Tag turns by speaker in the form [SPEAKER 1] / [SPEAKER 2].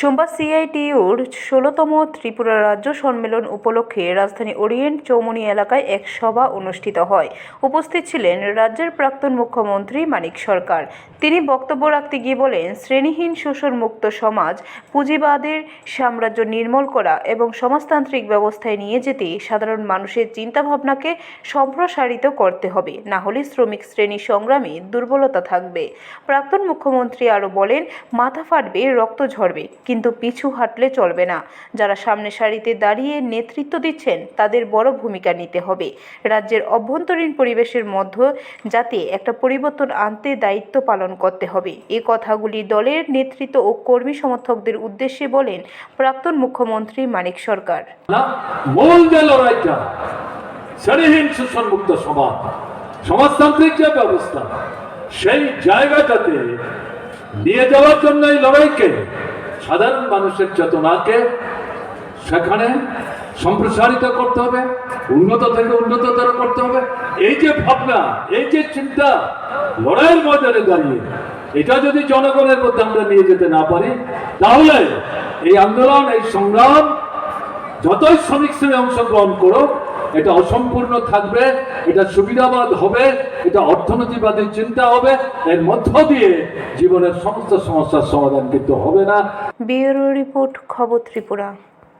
[SPEAKER 1] সোমবার সিআইটিউর ষোলোতম ত্রিপুরা রাজ্য সম্মেলন উপলক্ষে রাজধানী ওরিয়েন্ট চৌমনি এলাকায় এক সভা অনুষ্ঠিত হয়। উপস্থিত ছিলেন রাজ্যের প্রাক্তন মুখ্যমন্ত্রী মানিক সরকার। তিনি বক্তব্য রাখতে গিয়ে বলেন, শ্রেণীহীন শোষণমুক্ত সমাজ, পুঁজিবাদের সাম্রাজ্য নির্মূল করা এবং সমাজতান্ত্রিক ব্যবস্থায় নিয়ে যেতে সাধারণ মানুষের চিন্তাভাবনাকে সম্প্রসারিত করতে হবে, না হলে শ্রমিক শ্রেণি সংগ্রামে দুর্বলতা থাকবে। প্রাক্তন মুখ্যমন্ত্রী আরও বলেন, মাথা ফাটবে, রক্ত ঝরবে। কিন্তু পিছু হাঁটলে চলবে না। যারা সামনে সারিতে দাঁড়িয়ে নেতৃত্ব দিচ্ছেন, তাদের বড় ভূমিকা নিতে হবে। রাজ্যের অভ্যন্তরীণ পরিবেশের মধ্যে যাতে একটা পরিবর্তন আনতে দায়িত্ব পালন করতে হবে। এ কথাগুলি দলের নেতৃত্ব ও কর্মী সমর্থকদের উদ্দেশ্যে বলেন প্রাক্তন মুখ্যমন্ত্রী মানিক সরকার।
[SPEAKER 2] সমাজতান্ত্রিক যে ব্যবস্থা, সেই জায়গাটাতে নিয়ে যাওয়ার জন্য এই লড়াইকে সাধারণ মানুষের চেতনাকে সেখানে সম্প্রসারিত করতে হবে, উন্নত থেকে উন্নততর করতে হবে। এই যে ভাবনা, এই যে চিন্তা, লড়াইয়ের ময়দানে দাঁড়িয়ে, এটা যদি জনগণের মধ্যে আমরা নিয়ে যেতে না পারি, তাহলে এই আন্দোলন, এই সংগ্রাম, যতই শ্রমিক শ্রেণি অংশগ্রহণ করুক এটা অসম্পূর্ণ থাকবে, এটা সুবিধাবাদ হবে, এটা অর্থনীতিবাদী চিন্তা হবে, এর মধ্য দিয়ে জীবনের সমস্ত সমস্যার সমাধান কিন্তু হবে না।
[SPEAKER 1] ব্যুরো রিপোর্ট, খবর ত্রিপুরা।